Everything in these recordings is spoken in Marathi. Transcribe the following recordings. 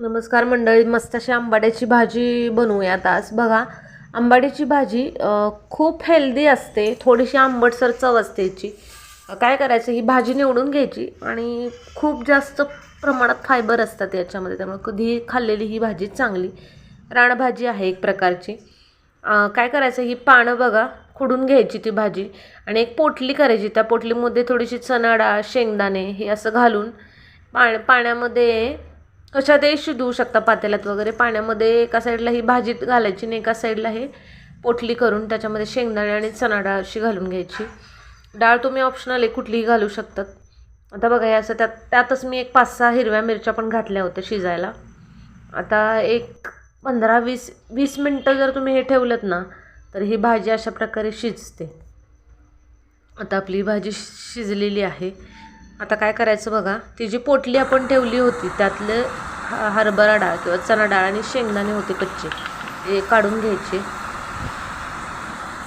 नमस्कार मंडळी मस्त अशी आंबाड्याची भाजी बनवूयात आज. बघा आंबाड्याची भाजी खूप हेल्दी असते थोडीशी आंबटसर चव असते याची. काय करायचं ही भाजी निवडून घ्यायची आणि खूप जास्त प्रमाणात फायबर असतात याच्यामध्ये त्यामुळे कधीही खाल्लेली ही भाजी चांगली. रानभाजी आहे एक प्रकारची. काय करायचं ही पानं बघा खुडून घ्यायची ती भाजी आणि एक पोटली करायची. त्या पोटलीमध्ये थोडीशी चणाडा शेंगदाणे हे असं घालून पा पाण्यामध्ये कशा ते शिजवू शकता पातेल्यात वगैरे. पाण्यामध्ये एका साईडला ही भाजीत घालायची आणि एका साईडला हे पोटली करून त्याच्यामध्ये शेंगदाणे आणि चणा डाळ अशी घालून घ्यायची. डाळ तुम्ही ऑप्शनल आहे कुठलीही घालू शकतात. आता बघा हे असं त्यात त्यातच मी एक पाच सहा हिरव्या मिरच्या पण घातल्या होत्या शिजायला. आता एक पंधरा वीस वीस मिनटं जर तुम्ही हे ठेवलं ना तर ही भाजी अशा प्रकारे शिजते. आता आपली भाजी शिजलेली आहे. आता काय करायचं बघा ती जी पोटली आपण ठेवली होती त्यातलं ह- हरभरा डाळ किंवा चणा डाळ आणि शेंगदाणे होते कच्चे ते काढून घ्यायचे.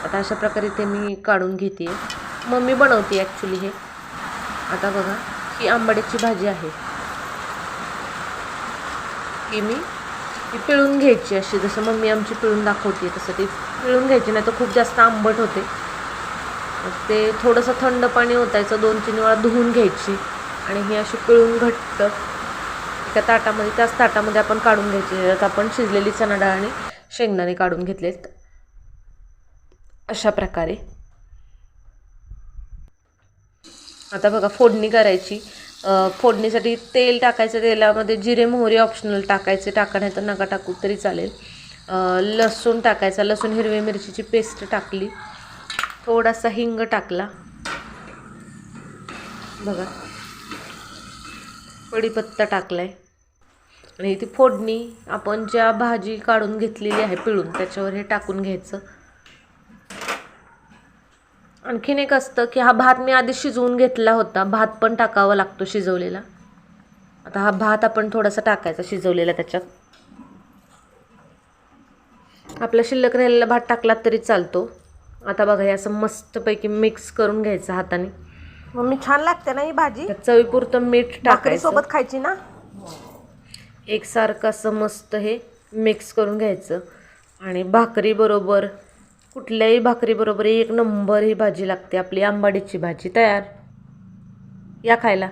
आता अशा प्रकारे ते मी काढून घेते. मम्मी बनवते ॲक्च्युली हे. आता बघा ही आंबाड्याची भाजी आहे. की मी ती पिळून घ्यायची अशी जसं मम्मी आमची पिळून दाखवते तसं ती पिळून घ्यायची नाही तर खूप जास्त आंबट होते. ते थोडंसं थंड पाणी ओतायचं दोन तीन वेळा धुवून घ्यायची आणि ही अशी पिळून घट्ट एका ताटामध्ये त्याच ताटामध्ये आपण काढून घ्यायची. त्यात आपण शिजलेली चणा डाळ आणि शेंगदाणे काढून घेतलेत. अशा प्रकारे. आता बघा फोडणी करायची. फोडणीसाठी तेल टाकायचं तेलामध्ये जिरे मोहरी ऑप्शनल टाकायचे. टाका नाही तर नका टाकू तरी चालेल. लसूण टाकायचा. लसूण हिरवी मिरचीची पेस्ट टाकली. थोडासा हिंग टाकला. बघा. कढीपत्ता आहे आणि ती फोडणी आपण ज्या भाजी काढून घेतलेली आहे पिळून त्याच्यावर हे टाकून घ्यायचं. आणखीन एक असतं की हा भात मी आधी शिजवून घेतला होता. भात पण टाकावा लागतो शिजवलेला. आता हा भात आपण थोडासा टाकायचा शिजवलेला त्याच्यात. आपला शिल्लक राहिलेला भात टाकला तरी चालतो. आता बघा हे असं मस्तपैकी मिक्स करून घ्यायचं हाताने. मम्मी छान लागते ना ही भाजी? त्यात चवीपुरतं मीठ भाकरी टाकायचं. सोबत खायची ना? एकसारखं असं मस्त हे मिक्स करून घ्यायचं. आणि भाकरीबरोबर कुठल्याही भाकरीबरोबर एक नंबर ही भाजी लागते आपली आंबाडीची भाजी. तयार? या खायला.